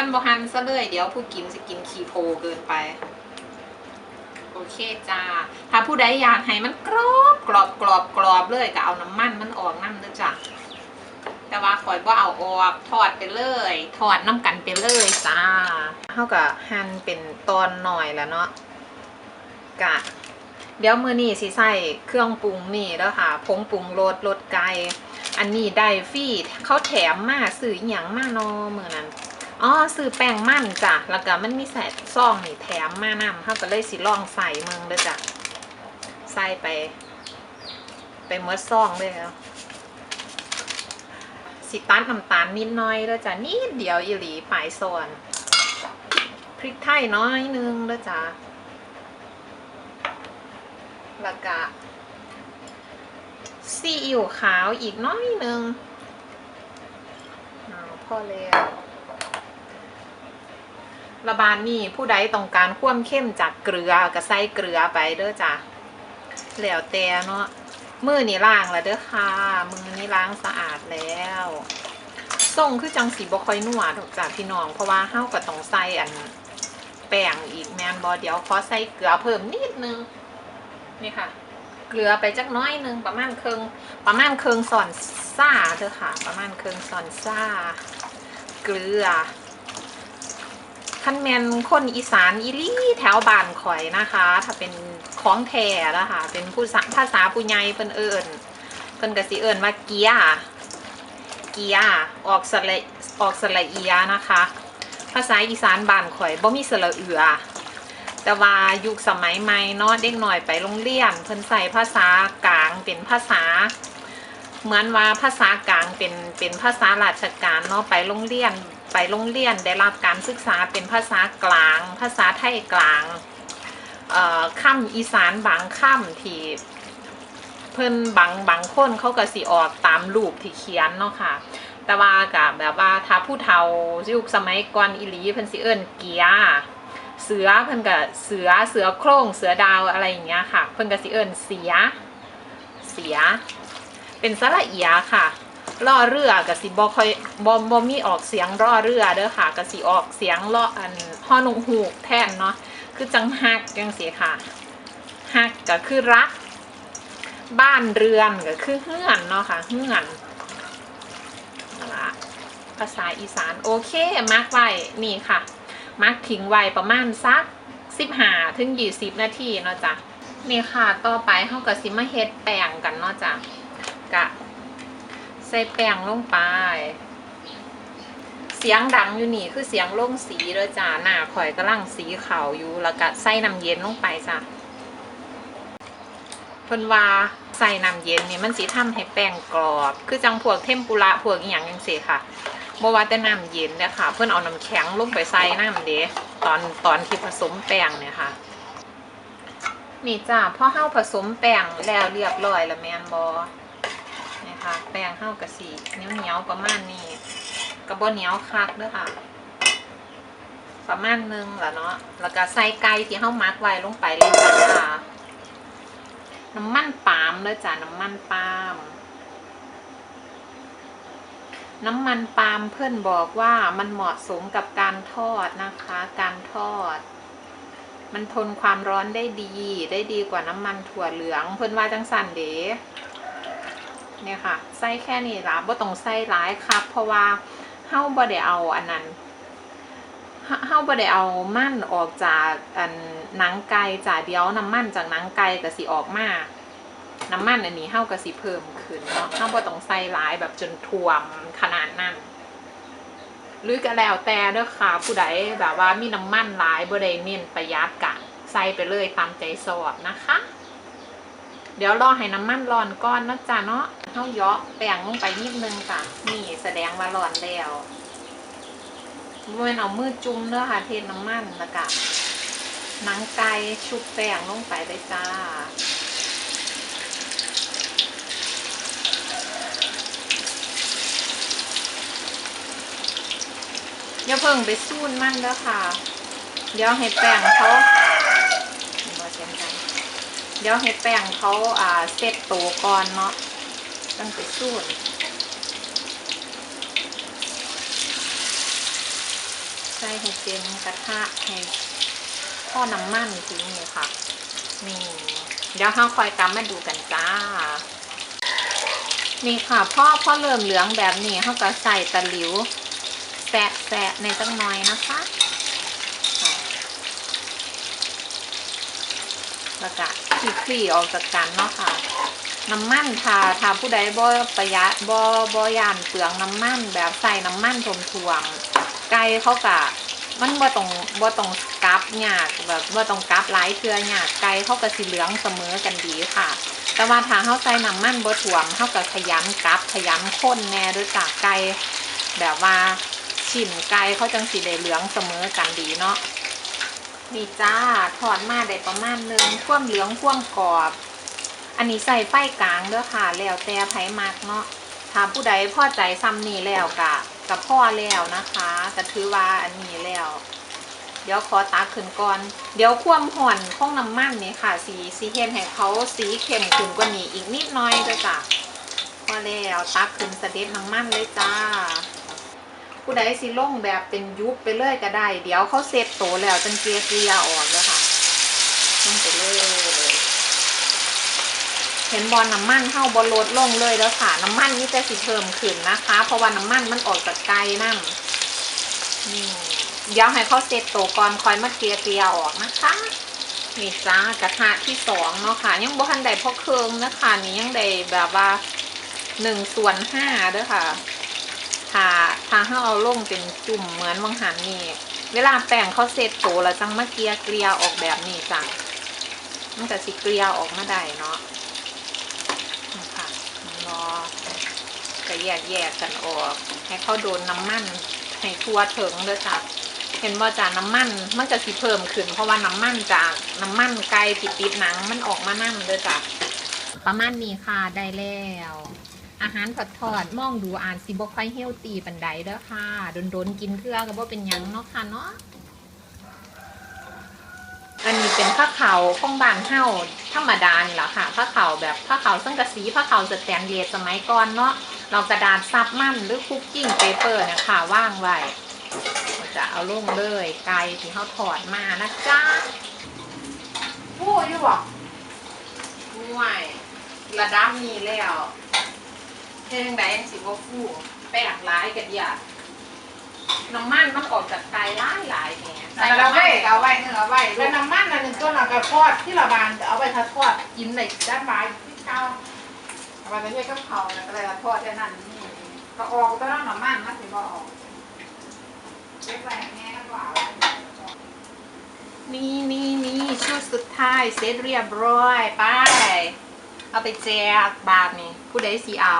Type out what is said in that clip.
ขั้นบหันซะเลยเดี๋ยวผู้กินจะกินคีโพเกินไป โอเคจ้า ถ้าผู้ใดอยากให้มันกรอบกรอบกรอบกรอบเลยก็เอาน้ำมันมันออกน้ำเด้อจ้ะแต่ว่าข่อยว่าเอาออกทอดไปเลยทอดน้ำกันไปเลยจ้าเท่ากับหั่นเป็นตอนหน่อยแล้วเนาะกะ เดี๋ยวมือนี่สิใส่เครื่องปรุงนี่แล้วค่ะผงปรุงรสรสไก่อันนี้ได้ฟรีเขาแถมมาซื้ออหย่างมาเนอมือนั้น อ๋อซื้อแป้งมันจ้ะแล้วก็มันมีใส่ซองนี่แถมมานำเขาก็เลยสิลองใส่เมืองเด้อจ้ะใส่ไป ไปเมื่อซองเลยแล้วสิตัดน้ำตาลนิดหน้อยเด้อจ้ะนิดเดียวอีหลีปลายส่วนพริกไทยน้อยนึงเด้อจ้ะแล้วก็ซีอิ๊วขาวอีกน้อยนึงอาพอแล้ว ระบานนี่ผู้ใดต้องการความเข้มจากเกลือก็ใส่เกลือไปเด้อจ้ะแล้วแต่เนาะมือนี่ล้างแล้วเด้อค่ะ มือนี่ล้างสะอาดแล้วส่งคือจังสีบ่ค่อยนัวดอกจ้ะพี่น้อง เพราะว่าเฮาก็ต้องใส่อันแป้งอีกแมนบอเดี๋ยวขอใส่เกลือเพิ่มนิดนึงนี่ค่ะ เกลือไปจักน้อยนึงประมาณครึ่งประมาณครึ่งส่อนซ่าเถอะค่ะ ประมาณครึ่งส่อนซ่า เกลือ คันแมนคนอีสานอีลี่แถวบ้านข่อยนะคะ ถ้าเป็นของแท้แล้วค่ะเป็นผู้สะภาษาผู้ใหญ่เพิ่นเอิญเพิ่นก็สิเอิญว่าเกียเกียออกสระออกสระเอียนะคะ ภาษาอีสานบ้านข่อยบ่มีสระเอือแต่ว่ายุคสมัยใหม่เนาะเด็กหน่อยไปโรงเรียนเพิ่นใส่ภาษากลางเป็นภาษา เหมือนว่าภาษากลางเป็นเป็นภาษาราชการเนาะไปโรงเรียน ไปโรงเรียนได้รับการศึกษาเป็นภาษากลาง ภาษาไทยกลางเอ่อคำอีสานบางคำที่เพิ่นบางบางคนเขาก็สิออกตามรูปที่เขียนเนาะค่ะ แต่ว่ากับแบบว่าถ้าผู้เฒ่ายุคสมัยก่อนอีหลีเพิ่นสิเอิ้นเกียเสือเพิ่นก็เสือเสือโคร่งเสือดาวอะไรอย่างเงี้ยค่ะ เพิ่นก็สิเอิ้นเสีย เสีย เป็นสระเอียค่ะ ล่อเรือก็สิบ่ค่อยบ่บ่มีออกเสียงร่อเรือเด้อค่ะก็สิออกเสียงล่ออันฮอนงฮูกแทนเนาะคือจังฮักจังซี่ค่ะฮักก็คือรัก บ้านเรือนก็คือเฮือนเนาะค่ะเฮือนละภาษาอีสานโอเคมาร์กไว้นี่ค่ะมักทิ้งไว้ประมาณสักสิบหาถึงยี่สิบนาทีเนาะจ้ะนี่ค่ะต่อไปเขาก็สิมาเฮ็ดแป้งกันเนาะจ้ะกะ ใส่แป้งลงไป เสียงดังอยู่นี่คือเสียงลงสีเด้อจ้ะหน้าข่อยกำลังสีขาวอยู่แล้วก็ใส่น้ำเย็นลงไปจ้ะเพิ่นว่าใส่น้ำเย็นนี่มันสิทำให้แป้งกรอบ คือจังพวกเทมปุระพวกอีหยังจังซี่ค่ะบ่ว่าแต่น้ำเย็นเนี่ยค่ะ เพื่อนเอาน้ำแข็งลงไปใส่น้ำเด้ตอนตอนที่ผสมแป้งเนี่ยค่ะ นี่จ้าพอเฮาผสมแป้งแล้วเรียบร้อยแล้วแมนบอ ค่ะ แป้งเฮากะสีเหนียวเหนียวๆประมาณนี้กระบ่เหนียวคักด้อค่ะ ประมาณนึงแล้วเนาะแล้วก็ใส่ไก่ที่เฮามักไว้ลงไปเลยจ้าน้ำมันปาล์มเลยจ้าน้ำมันปาล์มน้ำมันปาล์มเพื่อนบอกว่ามันเหมาะสมกับการทอดนะคะ การทอด มันทนความร้อนได้ดี ได้ดีกว่าน้ำมันถั่วเหลือง เพื่อนว่าจังสันเด๋ เนี่ยค่ะใส่แค่นี้ละบ่ต้องใส่หลายครับ เพราะว่าเฮาบ่ได้เอาอันนั้นเฮาเบ่ได้เอามันออกจากอันหนังไก่จ้าเดียวน้ำมันจากหนังไก่ก็สิออกมาน้ำมันอันนี้เฮาก็สิเพิ่มขึ้นเนาะเฮาบ่ต้องใส่หลายแบบจนท่วมขนาดนั้น หรือก็แล้วแต่เด้อค่ะ ผู้ใดแบบว่ามีน้ำมันหลายบ่ได้เน้นประหยัดกะใส่ไปเลยตามใจสอบนะคะ เดี๋ยวรอให้น้ำมันร้อนก่อนนะจ๊ะเนาะ เฮาเยาะแป้งลงไปนิดนึงจ้ะนี่แสดงว่าร้อนแล้วบ่แม่นเอามือจุ่มเด้อค่ะเทน้ำมันแล้วก็หนังไก่ชุบแป้งลงไปเลยจ้าอย่าเพิ่งไปซูนมันแล้วค่ะ เดี๋ยวให้แป้งเขาบ่เดี๋ยวให้แป้งเขาอ่าเซตตัวก่อนเนาะ ตั้งไปซูนพใส่ให้เต็มกระทะให้พ่อน้ำมันทีนี้ค่ะ นี่เดี๋ยวเราคอยกำมาดูกันจ้า นี่ค่ะพ่อพ่อเริ่มเหลืองแบบนี้เขาก็ใส่ตะหลิวแสะแสะในจังน้อยนะคะค่ะแล้วก็คลี่ๆออกจากกันเนาะค่ะ น้ำมันถ้าถ้าผู้ใดบ่ประหยัดบ่บ่ยานเปลืองน้ำมันแบบใส่น้ำมันถ่วง ไก่เขากะมันบ่ต้องบ่ต้องกลับยากแบบบ่ต้องกลับหลายเทือยากไก่เขาก็สิเหลืองเสมอกันดีค่ะ แต่ว่าถ้าเขาใส่น้ำมันบ่ถ่วงเขาก็ขยันกลับขยันข้นแน่ด้วยจากไก่แบบว่าชิ้นไก่เขาจังสิได้เหลืองเสมอกันดีเนาะนี่จ้าทอดมาได้ประมาณหนึงท่วมเหลืองท่วมกรอบ อันนี้ใส่ไฟกลางเด้อค่ะ แล้วแต่ไผมากเนาะถ้าผู้ใดพอใจซ้ำนี่แล้วกะกับพ่อแล้วนะคะก็ถือว่าอันนี้แล้ว เดี๋ยวขอตักขึ้นก่อน เดี๋ยวความห่อนของน้ำมันนี่ค่ะ สีสีเห็นให้เขาสีเข้มขึ้นกว่านี้อีกนิดน้อยเด้อจ้ะพอแล้วตักขึ้นเสด็จน้ำมันเลยจ้า ผู้ใดสิลงแบบเป็นยุบไปเลยก็ได้ เดี๋ยวเขาเซตโตแล้วจังเกลียเกลียออกแล้วค่ะลงไปเลย เห็นบอลน้ำมันเข้าบอลลดลงเลยแล้วค่ะน้ำมันนี่จะสิเพิ่มขึ้นนะคะ เพราะว่าน้ำมันมันออกจากไก่นั่นนี่เดี๋ยวให้เขาเซตโตวก่อนคอยมาเกลียเกลียออกนะคะนี่จ้ากระทะที่สองเนาะค่ะ ยังบ่ทันได้พอเครื่องนะคะนี่ยังได้แบบว่าหนึ่งส่วนห้าเด้อค่ะถ้าถ้าให้เอาลงเป็นจุ่มเหมือนวังหันนี่เวลาแป้งเขาเซตโตวแล้วจังมาเกลียเกลียออกแบบนี้จ้ะมันจะสิเกลียออกมาได้เนาะรอ จะแยกแยกกันออก ให้เขาโดนน้ำมันให้ทั่วถึงเลยจ้ะเห็นว่าจากน้ำมันมันจะสิเพิ่มขึ้น เพราะว่าน้ำมันจากน้ำมันไก่ติดติดๆหนังมันออกมานั่นเลยจ้ะประมาณนี้ค่ะได้แล้ว อาหารผัดทอดมองดูอ่านสิบค่อยเฮลตีปันไดเด้อค่ะโดนๆกินเกลือก็บ่เป็นหยังเนาะค่ะเนาะอันนี้เป็นผ้าขาวของบ้านเฮาธรรมดานี่แหละค่ะผ้าขาวแบบผ้าขาวสังกะสีผ้าขาวสแตนเลสสมัยก่อนเนาะ เรากระดาษซับมันหรือคุกกิ้งเปเปอร์เนี่ยค่ะว่างไว้เราจะเอาลงเลยไก่ที่เขาถอดมานะจ๊ะผู้อยู่บ่ห่วยระดับนี้แล้วเท่งใดยังสิบ่ฟูแป้งหลายกะเดียน้ำมันมันออกจากไก่หลายหลายๆเนี่ยแต่เราไว้เอาไว้เนื้อเอาไว้แล้วน้ำมันอันหนึ่งตัวเราก็ทอดที่เราบานเอาไว้ถ้าทอดกินในด้านไม้ที่เก้า เอาไปไม่ใช่กับเขาแล้วก็เลยทอดแค่นั้นนี่ก็ออกตัวน้ำมันมันถึงบ่ออกเล็กไปแง่ก็เอานี่นี่นี่ชุดสุดท้ายเสร็จเรียบร้อยไป เอาไปแจกบาทนี่ผู้ใดสีเอา